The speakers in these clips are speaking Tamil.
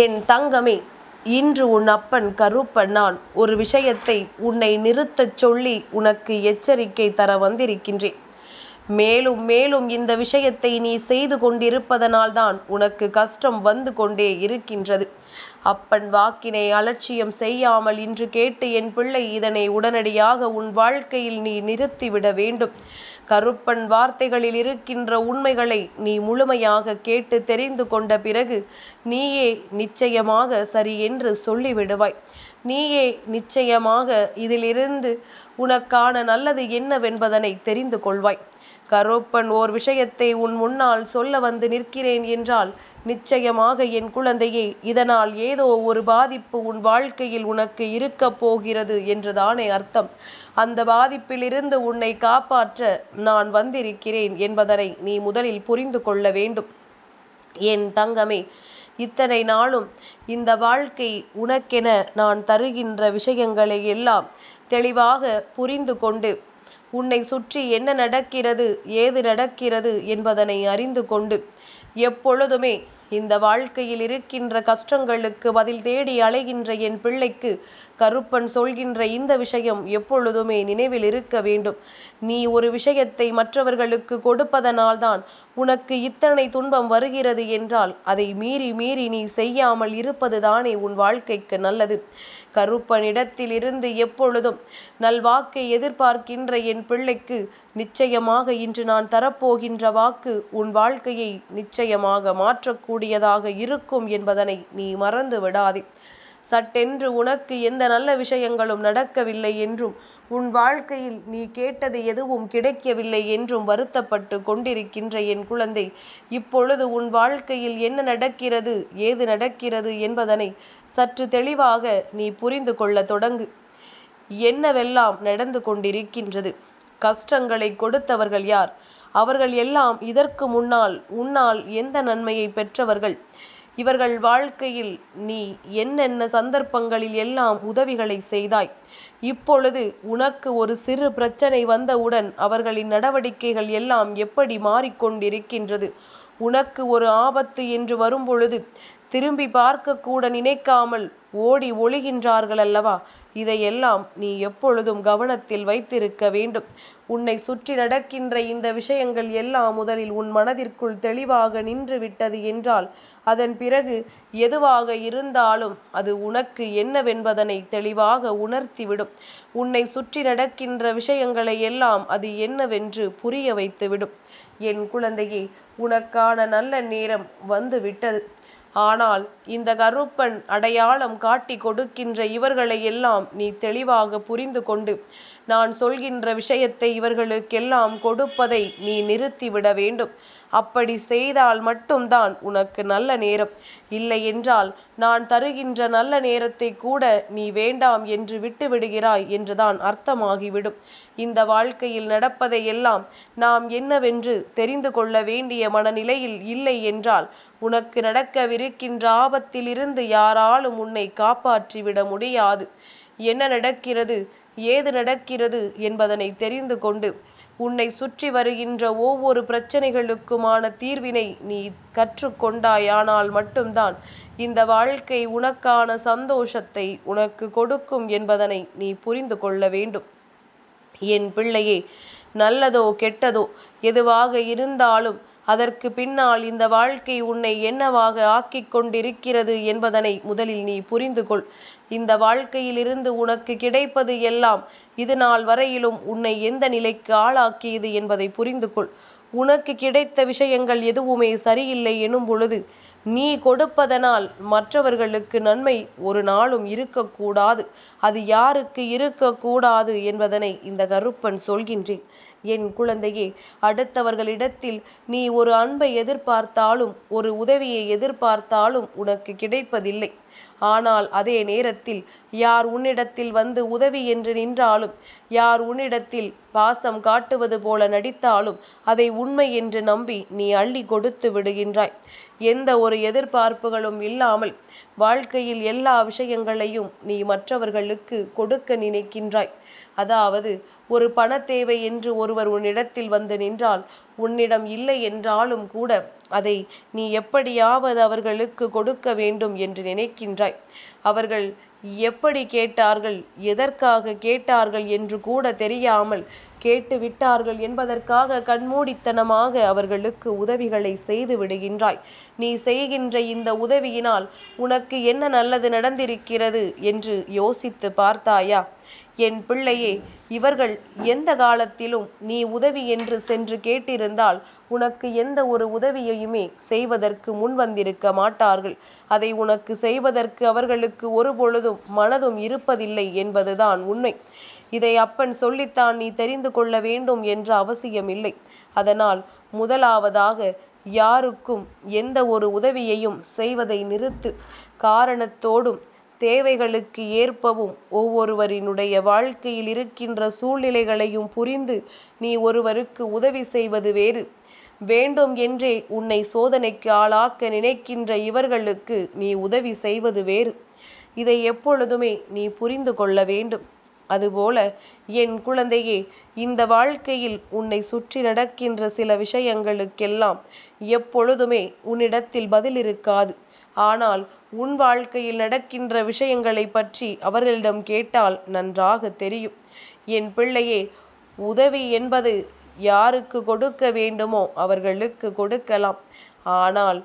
என் தங்கமே இன்று உன் அப்பன் கருப்பன் நான் ஒரு விஷயத்தை உன்னை நிறுத்தச் சொல்லி உனக்கு எச்சரிக்கை தர வந்திருக்கின்றேன். மேலும் மேலும் இந்த விஷயத்தை நீ செய்து கொண்டிருப்பதனால்தான் உனக்கு கஷ்டம் வந்து கொண்டே இருக்கின்றது. அப்பன் வாக்கினை அலட்சியம் செய்யாமல் இன்று கேட்டு என் பிள்ளை இதனை உடனடியாக உன் வாழ்க்கையில் நீ நிறுத்திவிட வேண்டும். கருப்பன் வார்த்தைகளில் இருக்கின்ற உண்மைகளை நீ முழுமையாக கேட்டு தெரிந்து கொண்ட பிறகு நீயே நிச்சயமாக சரி என்று சொல்லிவிடுவாய். நீயே நிச்சயமாக இதிலிருந்து உனக்கான நல்லது என்னவென்பதனை தெரிந்து கொள்வாய். கருப்பன் ஓர் விஷயத்தை உன் முன்னால் சொல்ல வந்து நிற்கிறேன் என்றால் நிச்சயமாக என் குழந்தையே இதனால் ஏதோ ஒரு பாதிப்பு உன் வாழ்க்கையில் உனக்கு இருக்கப் போகிறது என்றுதானே அர்த்தம். அந்த பாதிப்பிலிருந்து உன்னை காப்பாற்ற நான் வந்திருக்கிறேன் என்பதனை நீ முதலில் புரிந்து கொள்ள வேண்டும். என் தங்கமே இத்தனை நாளும் இந்த வாழ்க்கை உனக்கென நான் தருகின்ற விஷயங்களை எல்லாம் தெளிவாக புரிந்து கொண்டு உன்னை சுற்றி என்ன நடக்கிறது ஏது நடக்கிறது என்பதனை அறிந்து கொண்டு எப்பொழுதுமே இந்த வாழ்க்கையில் இருக்கின்ற கஷ்டங்களுக்கு பதில் தேடி அலைகின்ற என் பிள்ளைக்கு கருப்பன் சொல்கின்ற இந்த விஷயம் எப்பொழுதுமே நினைவில் இருக்க வேண்டும். நீ ஒரு விஷயத்தை மற்றவர்களுக்கு கொடுப்பதனால்தான் உனக்கு இத்தனை துன்பம் வருகிறது என்றால் அதை மீறி மீறி நீ செய்யாமல் இருப்பதுதானே உன் வாழ்க்கைக்கு நல்லது. கருப்பனிடத்தில் இருந்து எப்பொழுதும் நல்வாக்கை எதிர்பார்க்கின்ற என் பிள்ளைக்கு நிச்சயமாக இன்று நான் தரப்போகின்ற வாக்கு உன் வாழ்க்கையை நிச்சயமாக மாற்றக்கூடியதாக இருக்கும் என்பதனை நீ மறந்து விடாதே சட்டென்று உனக்கு எந்த நல்ல விஷயங்களும் நடக்கவில்லை என்றும் உன் வாழ்க்கையில் நீ கேட்டது எதுவும் கிடைக்கவில்லை என்றும் வருத்தப்பட்டு கொண்டிருக்கின்ற என் குழந்தை இப்பொழுது உன் வாழ்க்கையில் என்ன நடக்கிறது ஏது நடக்கிறது என்பதனை சற்று தெளிவாக நீ புரிந்து கொள்ள தொடங்கு. என்னவெல்லாம் நடந்து கொண்டிருக்கின்றது? கஷ்டங்களை கொடுத்தவர்கள் யார்? அவர்கள் எல்லாம் இதற்கு முன்னால் உன்னால் எந்த நன்மையை பெற்றவர்கள்? இவர்கள் வாழ்க்கையில் நீ என்னென்ன சந்தர்ப்பங்களில் எல்லாம் உதவிகளை செய்தாய்? இப்பொழுது உனக்கு ஒரு சிறு பிரச்சனை வந்தவுடன் அவர்களின் நடவடிக்கைகள் எல்லாம் எப்படி மாறிக்கொண்டிருக்கின்றது? உனக்கு ஒரு ஆபத்து என்று வரும்பொழுது திரும்பி பார்க்கக்கூட நினைக்காமல் ஓடி ஒழிகின்றார்கள் அல்லவா இதையெல்லாம் நீ எப்பொழுதும் கவனத்தில் வைத்திருக்க வேண்டும். உன்னை சுற்றி நடக்கின்ற இந்த விஷயங்கள் எல்லாம் முதலில் உன் மனதிற்குள் தெளிவாக நின்று விட்டது என்றால் அதன் பிறகு எதுவாக இருந்தாலும் அது உனக்கு என்னவென்பதனை தெளிவாக உணர்த்திவிடும். உன்னை சுற்றி நடக்கின்ற விஷயங்களை எல்லாம் அது என்னவென்று புரிய வைத்துவிடும். என் குழந்தையே உனக்கான நல்ல நேரம் வந்து விட்டது ஆனால் இந்த கருப்பன் அடையாளம் காட்டி கொடுக்கின்ற இவர்களை எல்லாம் நீ தெளிவாக புரிந்து கொண்டு நான் சொல்கின்ற விஷயத்தை இவர்களுக்கெல்லாம் கொடுப்பதை நீ நிறுத்திவிட வேண்டும். அப்படி செய்தால் மட்டும்தான் உனக்கு நல்ல நேரம். இல்லை என்றால் நான் தருகின்ற நல்ல நேரத்தை கூட நீ வேண்டாம் என்று விட்டு விடுகிறாய் என்றுதான் அர்த்தமாகிவிடும். இந்த வாழ்க்கையில் நடப்பதை எல்லாம் நாம் என்னவென்று தெரிந்து கொள்ள வேண்டிய மனநிலையில் இல்லை என்றால் உனக்கு நடக்கவிருக்கின்ற ஆபத்திலிருந்து யாராலும் உன்னை காப்பாற்றிவிட முடியாது. என்ன நடக்கிறது? ஏது நடக்கிறது என்பதனை தெரிந்து கொண்டு உன்னை சுற்றி வருகின்ற ஒவ்வொரு பிரச்சனைகளுக்குமான தீர்வினை நீ கற்றுக்கொண்டாயானால் மட்டும்தான் இந்த வாழ்க்கை உனக்கான சந்தோஷத்தை உனக்கு கொடுக்கும் என்பதனை நீ புரிந்து கொள்ள வேண்டும். என் பிள்ளையே நல்லதோ கெட்டதோ எதுவாக இருந்தாலும் அதற்கு பின்னால் இந்த வாழ்க்கை உன்னை என்னவாக ஆக்கிக் கொண்டிருக்கிறது என்பதனை முதலில் நீ புரிந்து கொள். இந்த வாழ்க்கையிலிருந்து உனக்கு கிடைப்பது எல்லாம் இது நாள் வரையிலும் உன்னை எந்த நிலைக்கு ஆளாக்கியது என்பதை புரிந்து கொள். உனக்கு கிடைத்த விஷயங்கள் எதுவுமே சரியில்லை எனும் பொழுது நீ கொடுப்பதனால் மற்றவர்களுக்கு நன்மை ஒரு நாளும் இருக்கக்கூடாது. அது யாருக்கு இருக்கக்கூடாது என்பதனை இந்த கருப்பன் சொல்கின்றேன். என் குழந்தையே அடுத்தவர்களிடத்தில் நீ ஒரு அன்பை எதிர்பார்த்தாலும் ஒரு உதவியை எதிர்பார்த்தாலும் உனக்கு கிடைப்பதில்லை. ஆனால் அதே நேரத்தில் யார் உன்னிடத்தில் வந்து உதவி என்று நின்றாலும் யார் உன்னிடத்தில் பாசம் காட்டுவது போல நடித்தாலும் அதை உண்மை என்று நம்பி நீ அள்ளி கொடுத்து விடுகின்றாய். எந்த ஒரு எதிர்பார்ப்புகளும் இல்லாமல் வாழ்க்கையில் எல்லா விஷயங்களையும் நீ மற்றவர்களுக்கு கொடுக்க நினைக்கின்றாய். அதாவது ஒரு பண தேவை என்று ஒருவர் உன்னிடத்தில் வந்து நின்றால் உன்னிடம் இல்லை என்றாலும் கூட அதை நீ எப்படியாவது அவர்களுக்கு கொடுக்க வேண்டும் என்று நினைக்கின்றாய். அவர்கள் எப்படி கேட்டார்கள் எதற்காக கேட்டார்கள் என்று கூட தெரியாமல் கேட்டு விட்டார்கள் என்பதற்காக கண்மூடித்தனமாக அவர்களுக்கு உதவிகளை செய்து விடுகின்றாய். நீ செய்கின்ற இந்த உதவியினால் உனக்கு என்ன நல்லது நடந்திருக்கிறது என்று யோசித்து பார்த்தாயா? என் பிள்ளையே இவர்கள் எந்த காலத்திலும் நீ உதவி என்று சென்று கேட்டிருந்தால் உனக்கு எந்த ஒரு உதவியையுமே செய்வதற்கு முன் வந்திருக்க மாட்டார்கள். அதை உனக்கு செய்வதற்கு அவர்களுக்கு ஒருபொழுதும் மனதும் இருப்பதில்லை என்பதுதான் உண்மை. இதை அப்பன் சொல்லித்தான் நீ தெரிந்து கொள்ள வேண்டும் என்ற அவசியமில்லை. அதனால் முதலாவதாக யாருக்கும் எந்த ஒரு உதவியையும் செய்வதை நிறுத்து. காரணத்தோடும் தேவைகளுக்கு ஏற்பவும் ஒவ்வொருவரினுடைய வாழ்க்கையில் இருக்கின்ற சூழ்நிலைகளையும் புரிந்து நீ ஒருவருக்கு உதவி செய்வது வேறு. வேண்டும் என்றே உன்னை சோதனைக்கு ஆளாக்க நினைக்கின்ற இவர்களுக்கு நீ உதவி செய்வது வேறு. இதை எப்பொழுதுமே நீ புரிந்து கொள்ள வேண்டும். அதுபோல என் குழந்தையே இந்த வாழ்க்கையில் உன்னை சுற்றி நடக்கின்ற சில விஷயங்களுக்கெல்லாம் எப்பொழுதுமே உன்னிடத்தில் பதில் இருக்காது. ஆனால் உன் வாழ்க்கையில் நடக்கின்ற விஷயங்களை பற்றி அவர்களிடம் கேட்டால் நன்றாக தெரியும். என் பிள்ளையே உதவி என்பது யாருக்கு கொடுக்க வேண்டுமோ அவர்களுக்கு கொடுக்கலாம். ஆனால்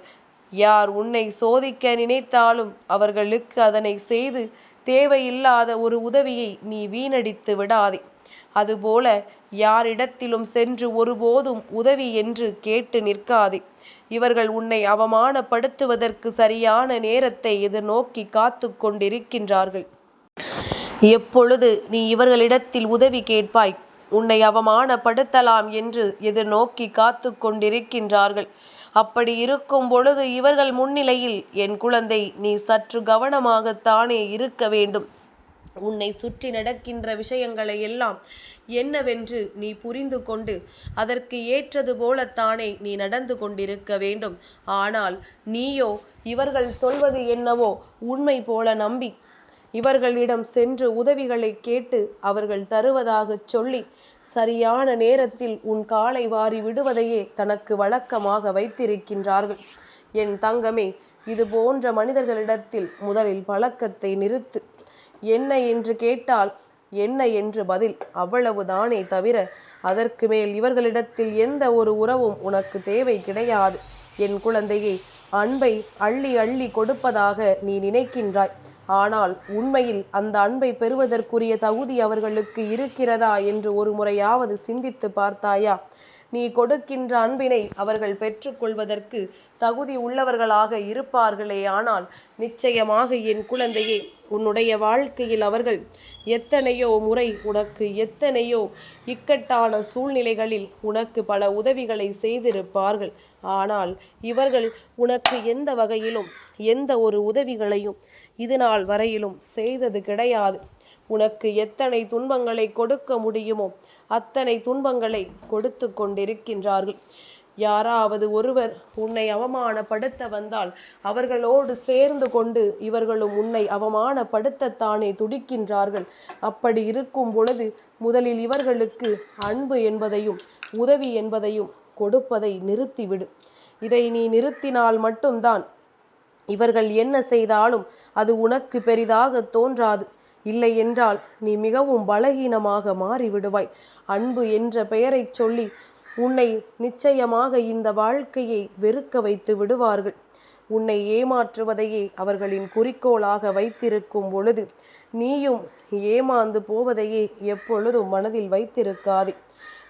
யார் உன்னை சோதிக்க நினைத்தாலும் அவர்களுக்கு அதனை செய்து தேவையில்லாத ஒரு உதவியை நீ வீணடித்து விடாதே. அதுபோல யாரிடத்திலும் சென்று ஒருபோதும் உதவி என்று கேட்டு நிற்காதே. இவர்கள் உன்னை அவமானப்படுத்துவதற்கு சரியான நேரத்தை எதிர்நோக்கி காத்து கொண்டிருக்கின்றார்கள். எப்பொழுது நீ இவர்களிடத்தில் உதவி கேட்பாய்? உன்னை அவமானப்படுத்தலாம் என்று எதிர்நோக்கி காத்து கொண்டிருக்கின்றார்கள். அப்படி இருக்கும் பொழுது இவர்கள் முன்னிலையில் என் குழந்தை நீ சற்று கவனமாகத்தானே இருக்க வேண்டும். உன்னை சுற்றி நடக்கின்ற விஷயங்களை எல்லாம் என்னவென்று நீ புரிந்து கொண்டு அதற்கு ஏற்றது போலத்தானே நீ நடந்து கொண்டிருக்க வேண்டும். ஆனால் நீயோ இவர்கள் சொல்வது என்னவோ உண்மை போல நம்பி இவர்களிடம் சென்று உதவிகளை கேட்டு அவர்கள் தருவதாகச் சொல்லி சரியான நேரத்தில் உன் காலை வாரி விடுவதையே தனக்கு வழக்கமாக வைத்திருக்கின்றார்கள். என் தங்கமே இது போன்ற மனிதர்களிடத்தில் முதலில் பழக்கத்தை நிறுத்து. என்ன என்று கேட்டால் என்ன என்று பதில் அவ்வளவுதானே தவிர அதற்கு மேல் இவர்களிடத்தில் எந்த ஒரு உறவும் உனக்கு தேவை கிடையாது. என் குழந்தையே அன்பை அள்ளி அள்ளி கொடுப்பதாக நீ நினைக்கின்றாய். ஆனால் உண்மையில் அந்த அன்பை பெறுவதற்குரிய தகுதி அவர்களுக்கு இருக்கிறதா என்று ஒரு முறையாவது சிந்தித்து பார்த்தாயா? நீ கொடுக்கின்ற அன்பினை அவர்கள் பெற்றுக்கொள்வதற்கு தகுதி உள்ளவர்களாக இருப்பார்களே ஆனால் நிச்சயமாக என் குழந்தையே உன்னுடைய வாழ்க்கையில் அவர்கள் எத்தனையோ முறை உனக்கு எத்தனையோ இக்கட்டான சூழ்நிலைகளில் உனக்கு பல உதவிகளை செய்திருப்பார்கள். ஆனால் இவர்கள் உனக்கு எந்த வகையிலும் எந்த ஒரு உதவிகளையும் இது நாள் வரையிலும் செய்தது கிடையாது. உனக்கு எத்தனை துன்பங்களை கொடுக்க முடியுமோ அத்தனை துன்பங்களை கொடுத்து கொண்டிருக்கின்றார்கள். யாராவது ஒருவர் உன்னை அவமானப்படுத்த வந்தால் அவர்களோடு சேர்ந்து கொண்டு இவர்களும் உன்னை அவமானப்படுத்தத்தானே துடிக்கின்றார்கள். அப்படி இருக்கும் பொழுது முதலில் இவர்களுக்கு அன்பு என்பதையும் உதவி என்பதையும் கொடுப்பதை நிறுத்திவிடு. இதை நீ நிறுத்தினால் மட்டும்தான் இவர்கள் என்ன செய்தாலும் அது உனக்கு பெரிதாக தோன்றாது. இல்லை என்றால் நீ மிகவும் பலகீனமாக மாறிவிடுவாய். அன்பு என்ற பெயரைச் சொல்லி உன்னை நிச்சயமாக இந்த வாழ்க்கையை வெறுக்க வைத்து விடுவார்கள். உன்னை ஏமாற்றுவதையே அவர்களின் குறிக்கோளாக வைத்திருக்கும் பொழுது நீயும் ஏமாந்து போவதையே எப்பொழுதும் மனதில் வைத்திருக்காதே.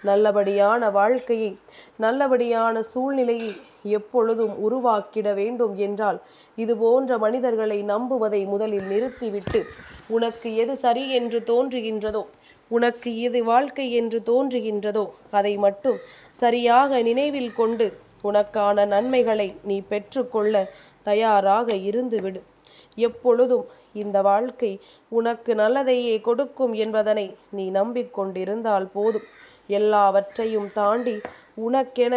நல்லபடியான வாழ்க்கையை நல்லபடியான சூழ்நிலையை எப்பொழுதும் உருவாக்கிட வேண்டும் என்றால் இது போன்ற மனிதர்களை நம்புவதை முதலில் நிறுத்திவிட்டு உனக்கு எது சரி என்று தோன்றுகின்றதோ உனக்கு எது வாழ்க்கை என்று தோன்றுகின்றதோ அதை மட்டும் சரியாக நினைவில் கொண்டு உனக்கான நன்மைகளை நீ பெற்றுக்கொள்ள தயாராக இருந்துவிடு. எப்பொழுதும் இந்த வாழ்க்கை உனக்கு நல்லதையே கொடுக்கும் என்பதனை நீ நம்பிக்கொண்டிருந்தால் போதும். எல்லாவற்றையும் தாண்டி உனக்கென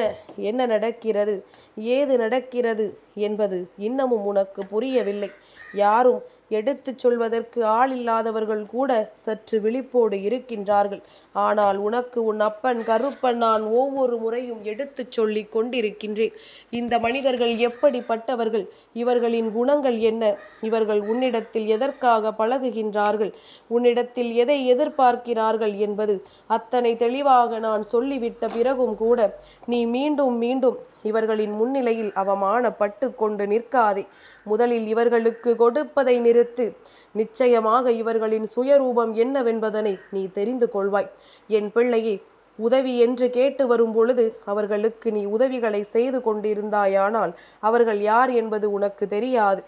என்ன நடக்கிறது? ஏது நடக்கிறது என்பது இன்னமும் உனக்கு புரியவில்லை. யாரும் எடுத்துச் சொல்வதற்கு ஆள் இல்லாதவர்கள் கூட சற்று விழிப்போடு இருக்கின்றார்கள். ஆனால் உனக்கு உன் அப்பன் கருப்பன் நான் ஒவ்வொரு முறையும் எடுத்துச் சொல்லிக் கொண்டிருக்கின்றேன். இந்த மனிதர்கள் எப்படிப்பட்டவர்கள்? இவர்களின் குணங்கள் என்ன? இவர்கள் உன்னிடத்தில் எதற்காக பழகுகின்றார்கள்? உன்னிடத்தில் எதை எதிர்பார்க்கிறார்கள் என்பது அத்தனை தெளிவாக நான் சொல்லிவிட்ட பிறகும் கூட நீ மீண்டும் மீண்டும் இவர்களின் முன்னிலையில் அவமானப்பட்டு கொண்டு நிற்காதே. முதலில் இவர்களுக்கு கொடுப்பதை நிறுத்து. நிச்சயமாக இவர்களின் சுயரூபம் என்னவென்பதனை நீ தெரிந்து கொள்வாய். என் பிள்ளையே உதவி என்று கேட்டு வரும் பொழுது அவர்களுக்கு நீ உதவிகளை செய்து கொண்டிருந்தாயானால் அவர்கள் யார் என்பது உனக்கு தெரியாது.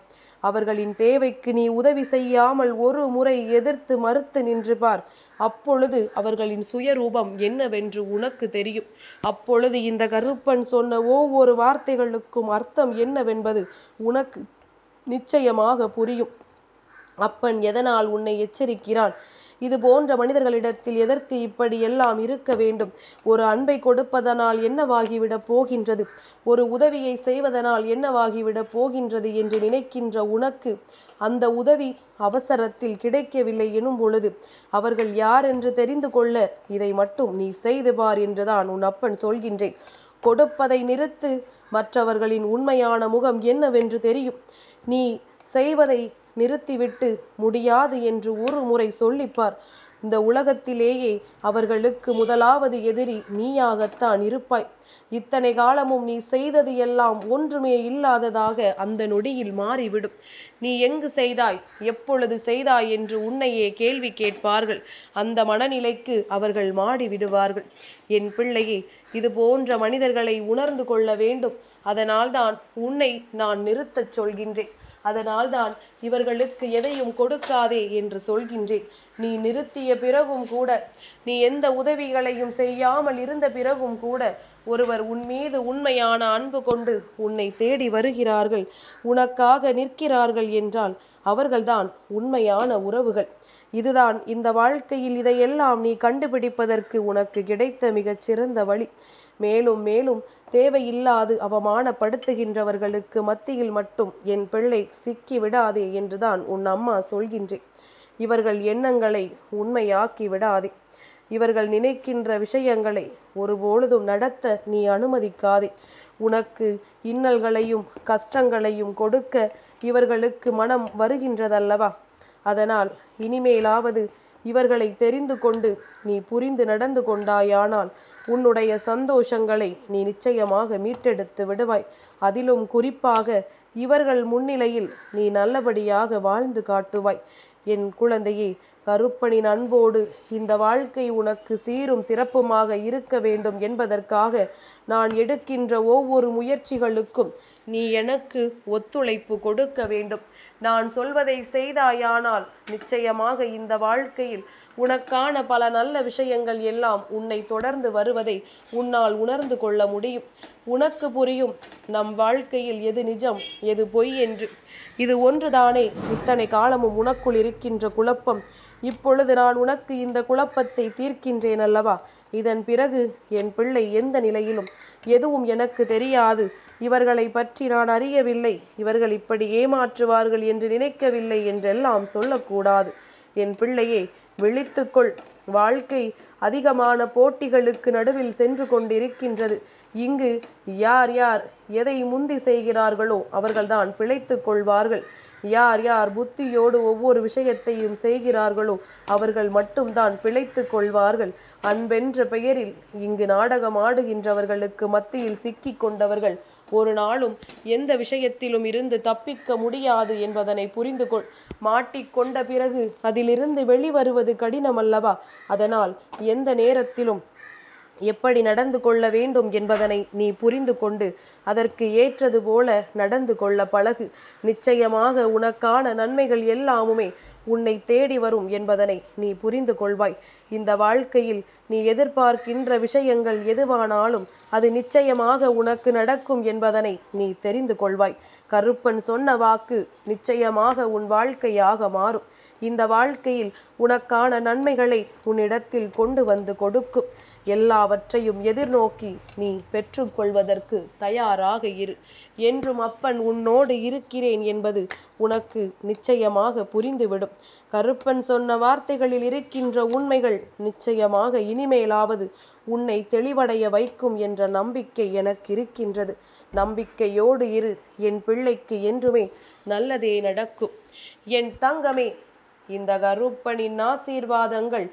அவர்களின் தேவைக்கு நீ உதவி செய்யாமல் ஒரு முறை எதிர்த்து மறுத்து நின்று பார். அப்பொழுது அவர்களின் சுயரூபம் என்னவென்று உனக்கு தெரியும். அப்பொழுது இந்த கருப்பன் சொன்ன ஒவ்வொரு வார்த்தைகளுக்கும் அர்த்தம் என்னவென்பது உனக்கு நிச்சயமாக புரியும். அப்பன் எதனால் உன்னை எச்சரிக்கிறான்? இது போன்ற மனிதர்களிடத்தில் எதற்கு இப்படி எல்லாம் இருக்க வேண்டும்? ஒரு அன்பை கொடுப்பதனால் என்னவாகிவிடப் போகின்றது? ஒரு உதவியை செய்வதனால் என்னவாகிவிடப் போகின்றது என்று நினைக்கின்ற உனக்கு அந்த உதவி அவசரத்தில் கிடைக்கவில்லை எனும் பொழுது அவர்கள் யார் என்று தெரிந்து கொள்ள இதை மட்டும் நீ செய்து பார் என்றுதான் உன் அப்பன் சொல்கின்றேன். கொடுப்பதை நிறுத்து மற்றவர்களின் உண்மையான முகம் என்னவென்று தெரியும். நீ செய்வதை நிறுத்திவிட்டு முடியாது என்று ஒரு முறை சொல்லிப்பார். இந்த உலகத்திலேயே அவர்களுக்கு முதலாவது எதிரி நீயாகத்தான் இருப்பாய். இத்தனை காலமும் நீ செய்தது எல்லாம் ஒன்றுமே இல்லாததாக அந்த நொடியில் மாறிவிடும். நீ எங்கு செய்தாய்? எப்பொழுது செய்தாய் என்று உன்னையே கேள்வி கேட்பார்கள். அந்த மனநிலைக்கு அவர்கள் மாடி விடுவார்கள் என் பிள்ளையே இது போன்ற மனிதர்களை உணர்ந்து கொள்ள வேண்டும். அதனால்தான் உன்னை நான் நிறுத்தச் சொல்கின்றேன். அதனால்தான் இவர்களுக்கு எதையும் கொடுக்காதே என்று சொல்கின்றேன். நீ நிறுத்திய பிறகும் கூட நீ எந்த உதவிகளையும் செய்யாமல் இருந்த பிறகும் கூட ஒருவர் உன் மீது உண்மையான அன்பு கொண்டு உன்னை தேடி வருகிறார்கள். உனக்காக நிற்கிறார்கள் என்றால் அவர்கள்தான் உண்மையான உறவுகள். இதுதான் இந்த வாழ்க்கையில் இதையெல்லாம் நீ கண்டுபிடிப்பதற்கு உனக்கு கிடைத்த மிகச் சிறந்த வழி. மேலும் மேலும் தேவையில்லாது அவமானப்படுத்துகின்றவர்களுக்கு மத்தியில் மட்டும் என் பிள்ளை சிக்கி விடாதே என்றுதான் உன் அம்மா சொல்கின்றேன் இவர்கள் எண்ணங்களை உண்மையாக்கி விடாதே. இவர்கள் நினைக்கின்ற விஷயங்களை ஒருபொழுதும் நடத்த நீ அனுமதிக்காதே. உனக்கு இன்னல்களையும் கஷ்டங்களையும் கொடுக்க இவர்களுக்கு மனம் வருகின்றதல்லவா? அதனால் இனிமேலாவது இவர்களை தெரிந்து கொண்டு நீ புரிந்து நடந்து கொண்டாயானால் உன்னுடைய சந்தோஷங்களை நீ நிச்சயமாக மீட்டெடுத்து விடுவாய். அதிலும் குறிப்பாக இவர்கள் முன்னிலையில் நீ நல்லபடியாக வாழ்ந்து காட்டுவாய். என் குழந்தையே கருப்பனின் அன்போடு இந்த வாழ்க்கை உனக்கு சீரும் சிறப்புமாக இருக்க வேண்டும் என்பதற்காக நான் எடுக்கின்ற ஒவ்வொரு முயற்சிகளுக்கும் நீ எனக்கு ஒத்துழைப்பு கொடுக்க வேண்டும். நான் சொல்வதை செய்தாயானால் நிச்சயமாக இந்த வாழ்க்கையில் உனக்கான பல நல்ல விஷயங்கள் எல்லாம் உன்னை தொடர்ந்து வருவதை உன்னால் உணர்ந்து கொள்ள முடியும். உனக்கு புரியும் நம் வாழ்க்கையில் எது நிஜம் எது பொய் என்று. இது ஒன்றுதானே? இத்தனை காலமும் உனக்குள் இருக்கின்ற குழப்பம். இப்பொழுது நான் உனக்கு இந்த குழப்பத்தை தீர்க்கின்றேன் அல்லவா? இதன் பிறகு என் பிள்ளை எந்த நிலையிலும் எதுவும் எனக்கு தெரியாது. இவர்களை பற்றி நான் அறியவில்லை. இவர்கள் இப்படி ஏமாற்றுவார்கள் என்று நினைக்கவில்லை என்றெல்லாம் சொல்லக்கூடாது. என் பிள்ளையே விழித்துக்கொள். வாழ்க்கை அதிகமான போட்டிகளுக்கு நடுவில் சென்று கொண்டிருக்கின்றது. இங்கு யார் யார் எதை முந்தி செய்கிறார்களோ அவர்கள்தான் பிழைத்துக் கொள்வார்கள். யார் யார் புத்தியோடு ஒவ்வொரு விஷயத்தையும் செய்கிறார்களோ அவர்கள் மட்டும்தான் பிழைத்து கொள்வார்கள். அன்பென்ற பெயரில் இங்கு நாடகம் ஆடுகின்றவர்களுக்கு மத்தியில் சிக்கி கொண்டவர்கள் ஒரு நாளும் எந்த விஷயத்திலும் இருந்து தப்பிக்க முடியாது என்பதனை புரிந்து கொள். மாட்டிக்கொண்ட பிறகு அதிலிருந்து வெளிவருவது கடினம் அல்லவா அதனால் எந்த நேரத்திலும் எப்படி நடந்து கொள்ள வேண்டும் என்பதனை நீ புரிந்து கொண்டு அதற்கு ஏற்றது போல நடந்து கொள்ள பழகு. நிச்சயமாக உனக்கான நன்மைகள் எல்லாமுமே உன்னை தேடி வரும் என்பதனை நீ புரிந்து கொள்வாய். இந்த வாழ்க்கையில் நீ எதிர்பார்க்கின்ற விஷயங்கள் எதுவானாலும் அது நிச்சயமாக உனக்கு நடக்கும் என்பதனை நீ தெரிந்து கொள்வாய். கருப்பன் சொன்ன வாக்கு நிச்சயமாக உன் வாழ்க்கையாக மாறும். இந்த வாழ்க்கையில் உனக்கான நன்மைகளை உன்னிடத்தில் கொண்டு வந்து கொடுக்கும். எல்லாவற்றையும் எதிர்நோக்கி நீ பெற்றுக்கொள்வதற்கு தயாராக இரு. என்றும் அப்பன் உன்னோடு இருக்கிறேன் என்பது உனக்கு நிச்சயமாக புரிந்துவிடும். கருப்பன் சொன்ன வார்த்தைகளில் இருக்கின்ற உண்மைகள் நிச்சயமாக இனிமேலாவது உன்னை தெளிவடைய வைக்கும் என்ற நம்பிக்கை எனக்கு இருக்கின்றது. நம்பிக்கையோடு இரு. என் பிள்ளைக்கு என்றுமே நல்லதே நடக்கும். என் தங்கமே இந்த கருப்பனின் ஆசீர்வாதங்கள்